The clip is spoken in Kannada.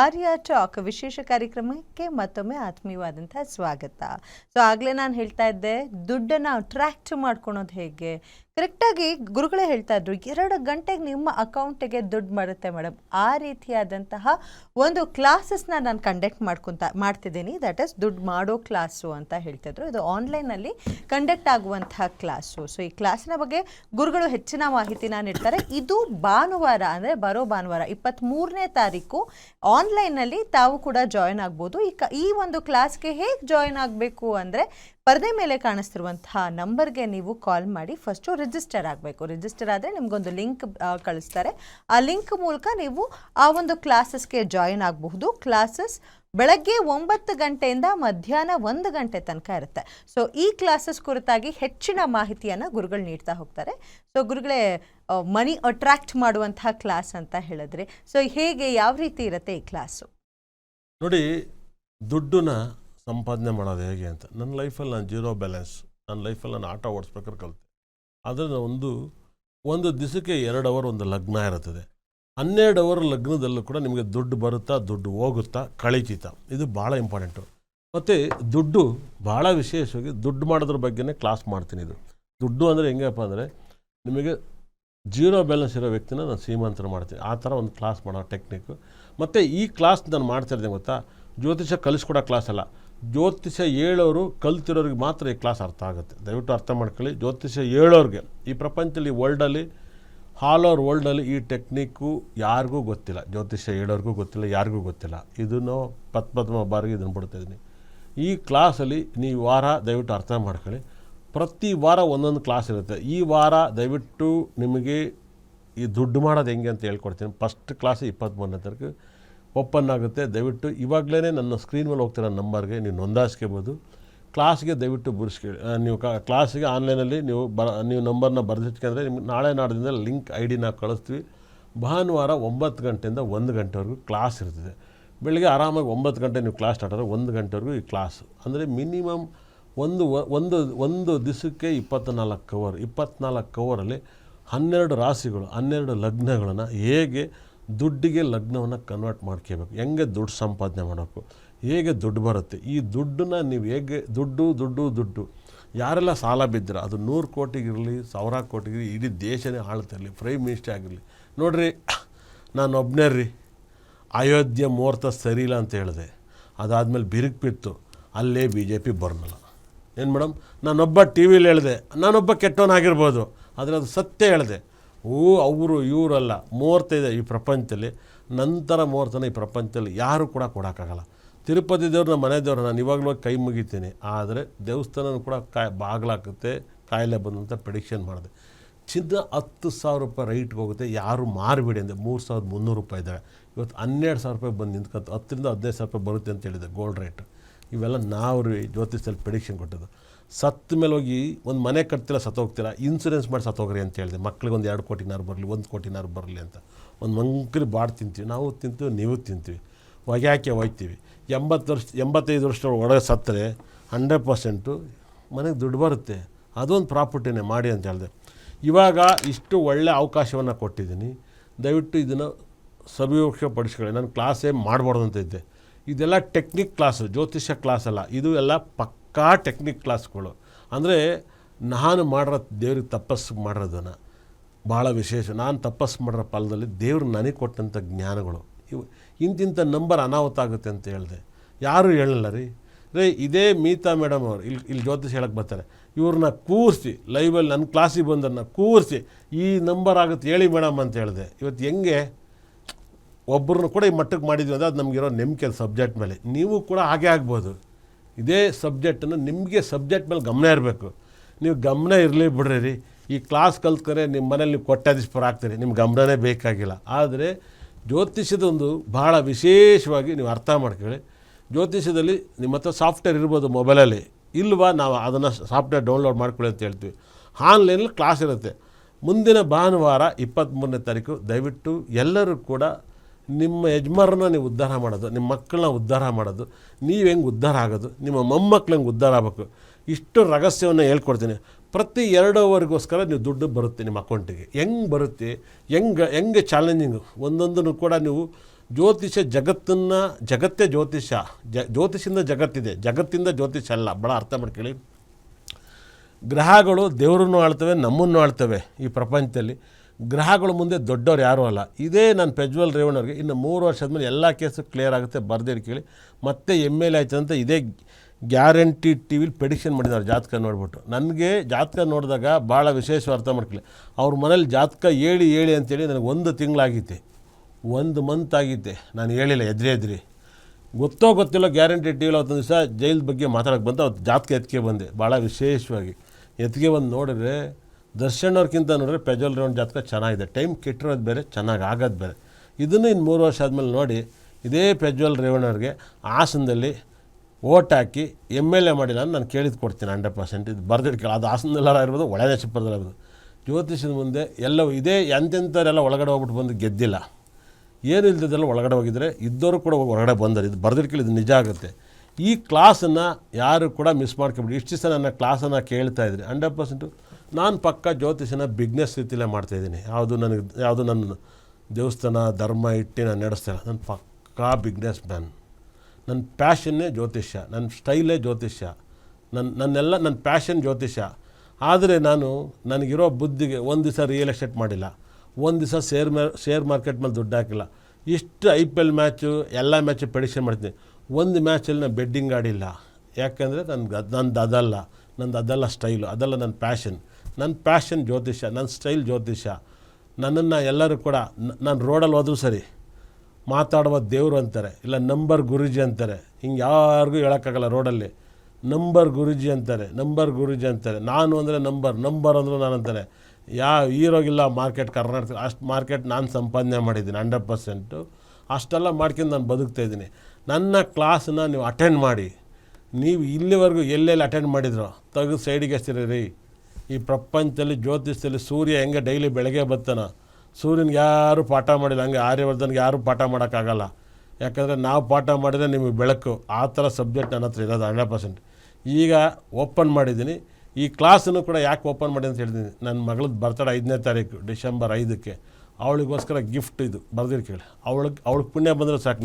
ಆರ್ಯ ಟಾಕ್ ವಿಶೇಷ ಕಾರ್ಯಕ್ರಮಕ್ಕೆ ಮತ್ತೊಮ್ಮೆ ಆತ್ಮೀಯವಾದಂತಹ ಸ್ವಾಗತ. ಸೊ ಆಗಲೇ ನಾನು ಹೇಳ್ತಾ ಇದ್ದೆ, ದುಡ್ಡನ್ನು ಅಟ್ರಾಕ್ಟ್ ಮಾಡ್ಕೊಳೋದು ಹೇಗೆ? ಕರೆಕ್ಟಾಗಿ ಗುರುಗಳೇ ಹೇಳ್ತಾ ಇದ್ರು, ಎರಡು ಗಂಟೆಗೆ ನಿಮ್ಮ ಅಕೌಂಟಿಗೆ ದುಡ್ಡು ಬರುತ್ತೆ ಮೇಡಮ್ ಆ ರೀತಿಯಾದಂತಹ ಒಂದು ಕ್ಲಾಸಸ್ನ ನಾನು ಕಂಡಕ್ಟ್ ಮಾಡ್ಕೊತ, ಮಾಡ್ತಿದ್ದೀನಿ. ದಟ್ ಇಸ್ ದುಡ್ಡು ಮಾಡೋ ಕ್ಲಾಸು ಅಂತ ಹೇಳ್ತಿದ್ರು ಇದು ಆನ್ಲೈನಲ್ಲಿ ಕಂಡಕ್ಟ್ ಆಗುವಂತಹ ಕ್ಲಾಸು. ಸೊ ಈ ಕ್ಲಾಸಿನ ಬಗ್ಗೆ ಗುರುಗಳು ಹೆಚ್ಚಿನ ಮಾಹಿತಿನ ನೀಡ್ತಾರೆ. ಇದು ಭಾನುವಾರ, ಅಂದರೆ ಬರೋ ಭಾನುವಾರ ಇಪ್ಪತ್ತ್ಮೂರನೇ ತಾರೀಕು ಆನ್ಲೈನಲ್ಲಿ ತಾವು ಕೂಡ ಜಾಯಿನ್ ಆಗ್ಬೋದು. ಈ ಕ, ಈ ಒಂದು ಕ್ಲಾಸ್ಗೆ ಹೇಗೆ ಜಾಯಿನ್ ಆಗಬೇಕು ಅಂದರೆ ಪರದೆ ಮೇಲೆ ಕಾಣಿಸ್ತಿರುವಂತಹ ನಂಬರ್ಗೆ ನೀವು ಕಾಲ್ ಮಾಡಿ. ಫಸ್ಟು ರಿಜಿಸ್ಟರ್ ಆಗಬೇಕು. ರಿಜಿಸ್ಟರ್ ಆದರೆ ನಿಮಗೊಂದು ಲಿಂಕ್ ಕಳಿಸ್ತಾರೆ. ಆ ಲಿಂಕ್ ಮೂಲಕ ನೀವು ಆ ಒಂದು ಕ್ಲಾಸಸ್ಗೆ ಜಾಯಿನ್ ಆಗಬಹುದು. ಕ್ಲಾಸಸ್ ಬೆಳಗ್ಗೆ ಒಂಬತ್ತು ಗಂಟೆಯಿಂದ ಮಧ್ಯಾಹ್ನ ಒಂದು ಗಂಟೆ ತನಕ ಇರುತ್ತೆ. ಸೊ ಈ ಕ್ಲಾಸಸ್ ಕುರಿತಾಗಿ ಹೆಚ್ಚಿನ ಮಾಹಿತಿಯನ್ನು ಗುರುಗಳು ನೀಡ್ತಾ ಹೋಗ್ತಾರೆ. ಸೊ ಗುರುಗಳೇ ಮನಿ ಅಟ್ರಾಕ್ಟ್ ಮಾಡುವಂತಹ ಕ್ಲಾಸ್ ಅಂತ ಹೇಳಿದ್ರೆ. ಸೊ ಹೇಗೆ, ಯಾವ ರೀತಿ ಇರುತ್ತೆ ಈ ಕ್ಲಾಸು ನೋಡಿ, ದುಡ್ಡನ್ನ ಸಂಪಾದನೆ ಮಾಡೋದು ಹೇಗೆ ಅಂತ. ನನ್ನ ಲೈಫಲ್ಲಿ ನಾನು ಜೀರೋ ಬ್ಯಾಲೆನ್ಸ್, ನನ್ನ ಲೈಫಲ್ಲಿ ನಾನು ಆಟ ಓಡಿಸ್ಬೇಕಾದ್ರೆ ಕಲಿತೆ. ಆದರೆ ಒಂದು ಒಂದು ದಿವಸಕ್ಕೆ ಎರಡು ಅವರ್ ಒಂದು ಲಗ್ನ ಇರುತ್ತದೆ. ಹನ್ನೆರಡು ಅವರ್ ಲಗ್ನದಲ್ಲೂ ಕೂಡ ನಿಮಗೆ ದುಡ್ಡು ಬರುತ್ತಾ, ದುಡ್ಡು ಹೋಗುತ್ತಾ ಕಳೀತೀತಾ ಇದು ಭಾಳ ಇಂಪಾರ್ಟೆಂಟು. ಮತ್ತು ದುಡ್ಡು ಭಾಳ ವಿಶೇಷವಾಗಿ ದುಡ್ಡು ಮಾಡೋದ್ರ ಬಗ್ಗೆನೇ ಕ್ಲಾಸ್ ಮಾಡ್ತೀನಿ ಇದು. ದುಡ್ಡು ಅಂದರೆ ಹೆಂಗಪ್ಪ ಅಂದರೆ ನಿಮಗೆ ಜೀರೋ ಬ್ಯಾಲೆನ್ಸ್ ಇರೋ ವ್ಯಕ್ತಿನ ನಾನು ಸೀಮಾಂತರ ಮಾಡ್ತೀನಿ. ಆ ಥರ ಒಂದು ಕ್ಲಾಸ್ ಮಾಡೋ ಟೆಕ್ನಿಕ್. ಮತ್ತು ಈ ಕ್ಲಾಸ್ ನಾನು ಮಾಡ್ತಾ ಇದ್ದೀನಿ ಗೊತ್ತಾ? ಜ್ಯೋತಿಷ ಕಲಿಸ್ಕೊಡೋ ಕ್ಲಾಸ್ ಅಲ್ಲ. ಜ್ಯೋತಿಷ ಹೇಳೋರು ಕಲ್ತಿರೋರಿಗೆ ಮಾತ್ರ ಈ ಕ್ಲಾಸ್ ಅರ್ಥ ಆಗುತ್ತೆ. ದಯವಿಟ್ಟು ಅರ್ಥ ಮಾಡ್ಕೊಳ್ಳಿ. ಜ್ಯೋತಿಷ ಹೇಳೋರಿಗೆ ಈ ಪ್ರಪಂಚದಲ್ಲಿ ವರ್ಲ್ಡಲ್ಲಿ ಹಾಲ್ ಓವರ್ ವರ್ಲ್ಡಲ್ಲಿ ಈ ಟೆಕ್ನಿಕ್ಕು ಯಾರಿಗೂ ಗೊತ್ತಿಲ್ಲ. ಜ್ಯೋತಿಷ್ಯ ಹೇಳೋರಿಗೂ ಗೊತ್ತಿಲ್ಲ, ಯಾರಿಗೂ ಗೊತ್ತಿಲ್ಲ. ಇದನ್ನು ಪತ್ ಪದ್ಮ ಬಾರಿಗೆ ಇದನ್ನು ಬಿಡ್ತಾಯಿದ್ದೀನಿ ಈ ಕ್ಲಾಸಲ್ಲಿ ನೀವು ವಾರ ದಯವಿಟ್ಟು ಅರ್ಥ ಮಾಡ್ಕೊಳ್ಳಿ. ಪ್ರತಿ ವಾರ ಒಂದೊಂದು ಕ್ಲಾಸ್ ಇರುತ್ತೆ. ಈ ವಾರ ದಯವಿಟ್ಟು ನಿಮಗೆ ಈ ದುಡ್ಡು ಮಾಡೋದು ಹೆಂಗೆ ಅಂತ ಹೇಳ್ಕೊಡ್ತೀನಿ. ಫಸ್ಟ್ ಕ್ಲಾಸ್ ಇಪ್ಪತ್ತ್ಮೂರನೇ ತಾರೀಕು. ಓಪನ್ ಆಗುತ್ತೆ ದಯವಿಟ್ಟು ಇವಾಗಲೇ ನನ್ನ ಸ್ಕ್ರೀನ್ ಮೇಲೆ ಹೋಗ್ತಿರೋ ನಂಬರ್ಗೆ ನೀವು ನೋಂದಾಯಿಸ್ಕೋಬೋದು. ಕ್ಲಾಸ್ಗೆ ದಯವಿಟ್ಟು ಬುರ್ಸ್ಕೇಳಿ ನೀವು ಕ ಕ್ಲಾಸಿಗೆ ಆನ್ಲೈನಲ್ಲಿ ನೀವು ಬರ ನೀವು ನಂಬರ್ನ ಬರೆದಿಟ್ಕೊಂಡ್ರೆ ನಿಮ್ಗೆ ನಾಳೆ ನಾಡ್ದಿಂದ ಲಿಂಕ್ ಐ ಡಿನ ಕಳಿಸ್ತೀವಿ. ಭಾನುವಾರ ಒಂಬತ್ತು ಗಂಟೆಯಿಂದ ಒಂದು ಗಂಟೆವರೆಗೂ ಕ್ಲಾಸ್ ಇರ್ತದೆ. ಬೆಳಗ್ಗೆ ಆರಾಮಾಗಿ ಒಂಬತ್ತು ಗಂಟೆ ನೀವು ಕ್ಲಾಸ್ ಸ್ಟಾರ್ಟ್ ಆದರೆ ಒಂದು ಗಂಟೆವರೆಗೂ ಈ ಕ್ಲಾಸ್. ಅಂದರೆ ಮಿನಿಮಮ್ ಒಂದು ಒಂದು ಒಂದು ದಿವಸಕ್ಕೆ ಇಪ್ಪತ್ತ್ನಾಲ್ಕು ಕವರ್ ಇಪ್ಪತ್ತ್ನಾಲ್ಕು ಕವರಲ್ಲಿ ಹನ್ನೆರಡು ರಾಶಿಗಳು, ಹನ್ನೆರಡು ಲಗ್ನಗಳನ್ನು ಹೇಗೆ ದುಡ್ಡಿಗೆ ಲಗ್ನವನ್ನು ಕನ್ವರ್ಟ್ ಮಾಡ್ಕೋಬೇಕು. ಹೆಂಗೆ ದುಡ್ಡು ಸಂಪಾದನೆ ಮಾಡಬೇಕು ಹೇಗೆ ದುಡ್ಡು ಬರುತ್ತೆ? ಈ ದುಡ್ಡನ್ನ ನೀವು ಹೇಗೆ ದುಡ್ಡು ದುಡ್ಡು ದುಡ್ಡು. ಯಾರೆಲ್ಲ ಸಾಲ ಬಿದ್ದಿರ, ಅದು ನೂರು ಕೋಟಿಗಿರಲಿ ಸಾವಿರ ಕೋಟಿಗಿರಲಿ, ಇಡೀ ದೇಶನೇ ಆಳ್ತಿರಲಿ ಪ್ರೈಮ್ ಮಿನಿಸ್ಟರ್ ಆಗಿರಲಿ. ನೋಡಿರಿ, ನಾನು ಒಬ್ಬನೇ ರೀ. ಅಯೋಧ್ಯೆ ಮುಹೂರ್ತ ಸರಿ ಇಲ್ಲ ಅಂತ ಹೇಳಿದೆ. ಅದಾದಮೇಲೆ ಬಿರುಕು ಬಿತ್ತು ಅಲ್ಲೇ ಬಿ ಜೆ ಪಿ ಬರ್ನಲ್ಲ. ಏನು ಮೇಡಮ್? ನಾನೊಬ್ಬ ಟಿ ವಿಲಿ ಹೇಳಿದೆ. ನಾನೊಬ್ಬ ಕೆಟ್ಟವನಾಗಿರ್ಬೋದು. ಆದರೆ ಅದು ಸತ್ಯ ಹೇಳಿದೆ. ಓ ಅವರು, ಇವರಲ್ಲ. ಮೂವರ್ತ ಇದೆ ಈ ಪ್ರಪಂಚದಲ್ಲಿ. ನಂತರ ಮೂವರ್ತನ ಈ ಪ್ರಪಂಚದಲ್ಲಿ. ಯಾರು ಕೂಡ ಕೊಡೋಕ್ಕಾಗಲ್ಲ. ತಿರುಪತಿ ದೇವ್ರನ್ನ ಮನೆ ದೇವ್ರನ್ನ ನಾನು ಇವಾಗಲೂ ಕೈ ಮುಗಿತೀನಿ. ಆದರೆ ದೇವಸ್ಥಾನ ಕೂಡ ಕಾಯಿ ಬಾಗ್ಲಾಗುತ್ತೆ. ಕಾಯಿಲೆ ಬಂದಂತ ಪ್ರಿಡಿಕ್ಷನ್ ಮಾಡಿದೆ. ಚಿನ್ನ ಹತ್ತು ಸಾವಿರ ರೂಪಾಯಿ ರೈಟ್ಗೆ ಹೋಗುತ್ತೆ. ಯಾರು ಮಾರಿಬಿಡಿ ಅಂದರೆ ಮೂರು ಸಾವಿರದ ಮುನ್ನೂರು ರೂಪಾಯಿ ಇದ್ದಾವೆ ಇವತ್ತು ಹನ್ನೆರಡು ಸಾವಿರ ರೂಪಾಯಿ ಬಂದು ನಿಂತ್ಕೊಂತ ಹತ್ತರಿಂದ ಹದಿನೈದು ಸಾವಿರ ರೂಪಾಯಿ ಬರುತ್ತೆ ಅಂತ ಹೇಳಿದೆ. ಗೋಲ್ಡ್ ರೇಟ್ ಇವೆಲ್ಲ ನಾವು ರೀ ಜ್ಯೋತಿಷದಲ್ಲಿ ಪ್ರಿಡಿಕ್ಷನ್ ಕೊಟ್ಟದ್ದು. ಸತ್ತ ಮೇಲೆ ಹೋಗಿ ಒಂದು ಮನೆ ಕಟ್ತಿಲ್ಲ ಸತ್ತೋಗ್ತೀರಾ ಇನ್ಸೂರೆನ್ಸ್ ಮಾಡಿ ಸತ್ತೋಗ್ರಿ ಅಂತ ಹೇಳಿದೆ. ಮಕ್ಳಿಗೆ ಒಂದು ಎರಡು ಕೋಟಿನಾರು ಬರಲಿ, ಒಂದು ಕೋಟಿನಾರು ಬರಲಿ ಅಂತ. ಒಂದು ಮಂಕ್ರಿ ಬಾಡ್ ತಿಂತೀವಿ. ನಾವು ತಿಂತೀವಿ, ನೀವು ತಿಂತೀವಿ. ಹೊಗೆ ಹಾಕಿ ಹೋಯ್ತೀವಿ. ಎಂಬತ್ತು ವರ್ಷ, ಎಂಬತ್ತೈದು ವರ್ಷ ಒಳಗೆ ಸತ್ತರೆ ಹಂಡ್ರೆಡ್ ಪರ್ಸೆಂಟು ಮನೆಗೆ ದುಡ್ಡು ಬರುತ್ತೆ. ಅದೊಂದು ಪ್ರಾಪರ್ಟಿನೇ ಮಾಡಿ ಅಂತ ಹೇಳಿದೆ. ಇವಾಗ ಇಷ್ಟು ಒಳ್ಳೆಯ ಅವಕಾಶವನ್ನು ಕೊಟ್ಟಿದ್ದೀನಿ. ದಯವಿಟ್ಟು ಇದನ್ನು ಸದುಪಯೋಗ ಪಡಿಸ್ಕೊಳ್ಳಿ. ನಾನು ಕ್ಲಾಸೇ ಮಾಡಬಾರ್ದು ಅಂತ ಇದ್ದೆ. ಇದೆಲ್ಲ ಟೆಕ್ನಿಕ್ ಕ್ಲಾಸು ಜ್ಯೋತಿಷ್ಯ ಕ್ಲಾಸ್ ಅಲ್ಲ. ಇದು ಎಲ್ಲ ಪಕ್ಕಾ ಟೆಕ್ನಿಕ್ ಕ್ಲಾಸ್ಗಳು ಅಂದರೆ ನಾನು ಮಾಡಿರೋ ದೇವ್ರಿಗೆ ತಪಸ್ಸು ಮಾಡಿರೋದನ್ನು. ಭಾಳ ವಿಶೇಷ. ನಾನು ತಪಸ್ಸು ಮಾಡಿರೋ ಫಲದಲ್ಲಿ ದೇವ್ರು ನನಗೆ ಕೊಟ್ಟಂಥ ಜ್ಞಾನಗಳು. ಇವು ಇಂತಿಂಥ ನಂಬರ್ ಅನಾಹುತ ಆಗುತ್ತೆ ಅಂತ ಹೇಳಿದೆ. ಯಾರೂ ಹೇಳಲ್ಲ ರೀ? ರೇ ಇದೇ ಮೀತಾ ಮೇಡಮ್ ಅವರು ಇಲ್ಲಿ ಇಲ್ಲಿ ಜ್ಯೋತಿಷ್ ಹೇಳಕ್ಕೆ ಬರ್ತಾರೆ. ಇವ್ರನ್ನ ಕೂರಿಸಿ ಲೈವಲ್ಲಿ ನನ್ನ ಕ್ಲಾಸಿಗೆ ಬಂದನ್ನ ಕೂರಿಸಿ, ಈ ನಂಬರ್ ಆಗುತ್ತೆ ಹೇಳಿ ಮೇಡಮ್ ಅಂತ ಹೇಳಿದೆ. ಇವತ್ತು ಹೆಂಗೆ? ಒಬ್ಬರನ್ನು ಕೂಡ ಈ ಮಟ್ಟಕ್ಕೆ ಮಾಡಿದ್ವಿ ಅಂದರೆ ಅದು ನಮಗಿರೋ ನಂಬಿಕೆ ಸಬ್ಜೆಕ್ಟ್ ಮೇಲೆ. ನೀವು ಕೂಡ ಹಾಗೆ ಆಗ್ಬೋದು. ಇದೇ ಸಬ್ಜೆಕ್ಟನ್ನು ನಿಮಗೆ ಸಬ್ಜೆಕ್ಟ್ ಮೇಲೆ ಗಮನ ಇರಬೇಕು. ನೀವು ಗಮನ ಇರಲಿ ಬಿಡ್ರಿ. ಈ ಕ್ಲಾಸ್ ಕಲ್ತ್ಕರೆ ನಿಮ್ಮ ಮನೇಲಿ ನೀವು ಕೊಟ್ಟಾಧೀಶ್ವರ ಆಗ್ತೀರಿ. ನಿಮ್ಮ ಗಮನನೇ ಬೇಕಾಗಿಲ್ಲ. ಆದರೆ ಜ್ಯೋತಿಷ್ಯದೊಂದು ಭಾಳ ವಿಶೇಷವಾಗಿ ನೀವು ಅರ್ಥ ಮಾಡ್ಕೊಳ್ಳಿ. ಜ್ಯೋತಿಷ್ಯದಲ್ಲಿ ನಿಮ್ಮ ಹತ್ರ ಸಾಫ್ಟ್ವೇರ್ ಇರ್ಬೋದು ಮೊಬೈಲಲ್ಲಿ ಇಲ್ವಾ ನಾವು ಅದನ್ನು ಸಾಫ್ಟ್ವೇರ್ ಡೌನ್ಲೋಡ್ ಮಾಡ್ಕೊಳ್ಳಿ ಅಂತ ಹೇಳ್ತೀವಿ. ಆನ್ಲೈನಲ್ಲಿ ಕ್ಲಾಸ್ ಇರುತ್ತೆ. ಮುಂದಿನ ಭಾನುವಾರ ಇಪ್ಪತ್ತ್ಮೂರನೇ ತಾರೀಕು ದಯವಿಟ್ಟು ಎಲ್ಲರೂ ಕೂಡ ನಿಮ್ಮ ಯಜಮಾರನ್ನ ನೀವು ಉದ್ಧಾರ ಮಾಡೋದು, ನಿಮ್ಮ ಮಕ್ಕಳನ್ನ ಉದ್ಧಾರ ಮಾಡೋದು, ನೀವು ಹೆಂಗೆ ಉದ್ಧಾರ ಆಗೋದು, ನಿಮ್ಮ ಮೊಮ್ಮಕ್ಳು ಹೆಂಗೆ ಉದ್ಧಾರ ಆಗಬೇಕು, ಇಷ್ಟು ರಹಸ್ಯವನ್ನು ಹೇಳ್ಕೊಡ್ತೀನಿ. ಪ್ರತಿ ಎರಡು ಅವರ್ಗೋಸ್ಕರ ನೀವು ದುಡ್ಡು ಬರುತ್ತೆ ನಿಮ್ಮ ಅಕೌಂಟಿಗೆ. ಹೆಂಗೆ ಬರುತ್ತೆ, ಹೆಂಗೆ ಹೆಂಗೆ ಚಾಲೆಂಜಿಂಗು ಒಂದೊಂದನ್ನು ಕೂಡ ನೀವು ಜ್ಯೋತಿಷ್ಯ ಜಗತ್ತನ್ನು, ಜಗತ್ತೇ ಜ್ಯೋತಿಷ್ಯ ಜ, ಜ್ಯೋತಿಷಿಂದ ಜಗತ್ತಿದೆ. ಜಗತ್ತಿಂದ ಜ್ಯೋತಿಷ್ಯ ಅಲ್ಲ ಭಾಳ ಅರ್ಥ ಮಾಡ್ಕೊಳ್ಳಿ ಗ್ರಹಗಳು ದೇವರನ್ನು ಆಳ್ತವೆ, ನಮ್ಮನ್ನು ಆಳ್ತವೆ ಈ ಪ್ರಪಂಚದಲ್ಲಿ. ಗ್ರಹಗಳ ಮುಂದೆ ದೊಡ್ಡವ್ರು ಯಾರೂ ಅಲ್ಲ. ಇದೇ ನಾನು ಪ್ರಜ್ವಲ್ ರೇವಣ್ಣವ್ರಿಗೆ ಇನ್ನು ಮೂರು ವರ್ಷದ ಮೇಲೆ ಎಲ್ಲ ಕೇಸು ಕ್ಲಿಯರ್ ಆಗುತ್ತೆ ಬರ್ದೇಳಿ ಕೇಳಿ. ಮತ್ತೆ ಎಂ ಎಲ್ ಎ ಆಯ್ತು ಅಂತ ಇದೇ ಗ್ಯಾರಂಟಿ ಟಿ ವಿಲಿ ಪ್ರೆಡಿಕ್ಷನ್ ಮಾಡಿದ್ದಾರೆ ಜಾತಕ ನೋಡ್ಬಿಟ್ಟು. ನನಗೆ ಜಾತಕ ನೋಡಿದಾಗ ಭಾಳ ವಿಶೇಷ ಅರ್ಥ ಮಾಡ್ಕೊಳ್ಳಿ. ಅವ್ರ ಮನೇಲಿ ಜಾತಕ ಹೇಳಿ ಹೇಳಿ ಅಂತೇಳಿ ನನಗೆ ಒಂದು ತಿಂಗಳಾಗಿತ್ತೆ ಒಂದು ಮಂತ್ ಆಗಿತ್ತೆ ನಾನು ಹೇಳಿಲ್ಲ, ಎದ್ರೆ, ಎದ್ರಿ. ಗೊತ್ತೋ ಗೊತ್ತಿಲ್ಲ ಗ್ಯಾರಂಟಿ ಟಿ ವಿಲಿ ಅವತ್ತೊಂದು ದಿವಸ ಜೈಲ್ ಬಗ್ಗೆ ಮಾತಾಡೋಕೆ ಬಂದು ಅವತ್ತು ಜಾತಕ ಎತ್ತಿಗೆ ಬಂದೆ. ಭಾಳ ವಿಶೇಷವಾಗಿ. ಎತ್ತಿಗೆ ಬಂದು ನೋಡಿದ್ರೆ ದರ್ಶನ್ ನೋಡಿದ್ರೆ ಪೆಜಲ್ ರೌಂಡ್ ಜಾತಕ ಚೆನ್ನಾಗಿದೆ. ಟೈಮ್ ಕೆಟ್ಟಿರೋದು ಬೇರೆ, ಚೆನ್ನಾಗಿ ಆಗೋದು ಬೇರೆ. ಇದನ್ನು ಇನ್ನು ಮೂರು ವರ್ಷ ಆದಮೇಲೆ ನೋಡಿ, ಇದೇ ಪೆಜ್ವಲ್ ರೇವಣ್ಣವ್ರಿಗೆ ಹಾಸನದಲ್ಲಿ ಓಟ್ ಹಾಕಿ ಎಂ ಎಲ್ ಎ ಮಾಡಿಲ್ಲ ಅಂತ ನಾನು ಕೇಳಿದ್ ಕೊಡ್ತೀನಿ ಹಂಡ್ರೆಡ್ ಪರ್ಸೆಂಟ್ ಇದು ಬರ್ದಿಟ್ಟು ಕೇಳ ಅದು ಒಳ್ಳೆಯ ಇರ್ಬೋದು ಜ್ಯೋತಿಷದ ಮುಂದೆ ಎಲ್ಲವೂ ಇದೇ ಎಂತೆಂಥವರೆಲ್ಲ ಒಳಗಡೆ ಹೋಗ್ಬಿಟ್ಟು ಬಂದು ಗೆದ್ದಿಲ್ಲ. ಏನು ಇಲ್ದಿದ್ದೆಲ್ಲ ಒಳಗಡೆ ಹೋಗಿದ್ರೆ ಇದ್ದವರು ಕೂಡ ಹೊರಗಡೆ ಬಂದರು. ಇದು ಬರ್ದಿರ್ಕಿಲ್ಲ ಇದು ನಿಜ ಆಗುತ್ತೆ. ಈ ಕ್ಲಾಸನ್ನು ಯಾರು ಕೂಡ ಮಿಸ್ ಮಾಡ್ಕೊಬಿಡಿ. ಇಷ್ಟು ದಿವಸ ನನ್ನ ಕ್ಲಾಸನ್ನು ಕೇಳ್ತಾ ಇದ್ರಿ. ಹಂಡ್ರೆಡ್ ಪರ್ಸೆಂಟು ನಾನು ಪಕ್ಕ ಜ್ಯೋತಿಷನ ಬಿಗ್ನೆಸ್ ರೀತಿಯಲ್ಲೇ ಮಾಡ್ತಾಯಿದ್ದೀನಿ ಯಾವುದು ನನಗೆ ಯಾವುದು ನನ್ನ ದೇವಸ್ಥಾನ, ಧರ್ಮ ಇಟ್ಟು ನಾನು ನಡೆಸ್ತಾ ನನ್ನ ನಾನು ಪಕ್ಕಾ ಬಿಗ್ನೆಸ್ ಮ್ಯಾನ್. ನನ್ನ ಪ್ಯಾಷನ್ನೇ ಜ್ಯೋತಿಷ್ಯ ನನ್ನ ಸ್ಟೈಲೇ ಜ್ಯೋತಿಷ್ಯ ನನ್ನ ನನ್ನೆಲ್ಲ ನನ್ನ ಪ್ಯಾಷನ್ ಜ್ಯೋತಿಷ್ಯ. ಆದರೆ ನಾನು ನನಗಿರೋ ಬುದ್ಧಿಗೆ ಒಂದು ದಿವಸ ರಿಯಲ್ ಎಸ್ಟೇಟ್ ಮಾಡಿಲ್ಲ. ಒಂದು ದಿವಸ ಶೇರ್ ಮೇ ಶೇರ್ ಮಾರ್ಕೆಟ್ ಮೇಲೆ ದುಡ್ಡು ಹಾಕಿಲ್ಲ. ಇಷ್ಟು ಐ ಪಿ ಎಲ್ ಮ್ಯಾಚು ಎಲ್ಲ ಮ್ಯಾಚು ಪ್ರೆಡಿಕ್ಷನ್ ಮಾಡ್ತೀನಿ. ಒಂದು ಮ್ಯಾಚಲ್ಲಿ ನಾನು ಬೆಡ್ಡಿಂಗ್ ಆಡಿಲ್ಲ. ಯಾಕೆಂದರೆ ನನ್ಗೆ ಅದು, ನಂದು ಅದಲ್ಲ. ನಂದು ಅದಲ್ಲ ಸ್ಟೈಲು ಅದೆಲ್ಲ ನನ್ನ ಪ್ಯಾಷನ್ ನನ್ನ ಪ್ಯಾಷನ್ ಜ್ಯೋತಿಷ್ಯ, ನನ್ನ ಸ್ಟೈಲ್ ಜ್ಯೋತಿಷ್ಯ. ನನ್ನನ್ನು ಎಲ್ಲರೂ ಕೂಡ ನಾನು ರೋಡಲ್ಲಿ ಹೋದರೂ ಸರಿ, ಮಾತಾಡುವ ದೇವರು ಅಂತಾರೆ, ಇಲ್ಲ ನಂಬರ್ ಗುರೂಜಿ ಅಂತಾರೆ. ಹಿಂಗೆ ಯಾರಿಗೂ ಹೇಳೋಕ್ಕಾಗಲ್ಲ ರೋಡಲ್ಲಿ ನಂಬರ್ ಗುರೂಜಿ ಅಂತಾರೆ ನಂಬರ್ ಗುರೂಜಿ ಅಂತಾರೆ. ನಾನು ಅಂದರೆ ನಂಬರ್ ನಂಬರ್ ಅಂದರೂ ನಾನು ಅಂತಾರೆ. ಯಾವ ಈರೋಗಿಲ್ಲ ಮಾರ್ಕೆಟ್ ಕರ್ನಾಟಕ, ಅಷ್ಟು ಮಾರ್ಕೆಟ್ ನಾನು ಸಂಪಾದನೆ ಮಾಡಿದ್ದೀನಿ ಹಂಡ್ರೆಡ್ ಪರ್ಸೆಂಟು ಅಷ್ಟೆಲ್ಲ ಮಾಡ್ಕೊಂಡು ನಾನು ಬದುಕ್ತಾ ಇದ್ದೀನಿ. ನನ್ನ ಕ್ಲಾಸನ್ನ ನೀವು ಅಟೆಂಡ್ ಮಾಡಿ. ನೀವು ಇಲ್ಲಿವರೆಗೂ ಎಲ್ಲೆಲ್ಲಿ ಅಟೆಂಡ್ ಮಾಡಿದ್ರು, ತೆಗೆದು ಸೈಡಿಗೆ ಎಸ್ತಿರಿ ಈ ಪ್ರಪಂಚದಲ್ಲಿ ಜ್ಯೋತಿಷದಲ್ಲಿ ಸೂರ್ಯ ಹೆಂಗೆ ಡೈಲಿ ಬೆಳಗ್ಗೆ ಬರ್ತಾನ ಸೂರ್ಯನಿಗೆ ಯಾರೂ ಪಾಠ ಮಾಡಿಲ್ಲ, ಹಂಗೆ ಆರ್ಯವರ್ಧನ್ಗೆ ಯಾರೂ ಪಾಠ ಮಾಡೋಕ್ಕಾಗಲ್ಲ. ಯಾಕಂದರೆ ನಾವು ಪಾಠ ಮಾಡಿದರೆ ನಿಮಗೆ ಬೆಳಕು, ಆ ಥರ ಸಬ್ಜೆಕ್ಟ್ ನನ್ನ ಹತ್ರ ಇರೋದು ಹಂಡ್ರೆಡ್ ಪರ್ಸೆಂಟ್ ಈಗ ಓಪನ್ ಮಾಡಿದ್ದೀನಿ. ಈ ಕ್ಲಾಸನ್ನು ಕೂಡ ಯಾಕೆ ಓಪನ್ ಮಾಡಿ ಅಂತ ಹೇಳಿದ್ದೀನಿ. ನನ್ನ ಮಗಳದ್ದು ಬರ್ತಡೆ ಐದನೇ ತಾರೀಕು, ಡಿಸೆಂಬರ್ ಐದಕ್ಕೆ. ಅವಳಿಗೋಸ್ಕರ ಗಿಫ್ಟ್ ಇದು. ಬರ್ದಿರಿ ಕೇಳಿ. ಅವಳಿಗೆ ಅವಳಿಗೆ ಪುಣ್ಯ ಬಂದರೆ ಸಾಕು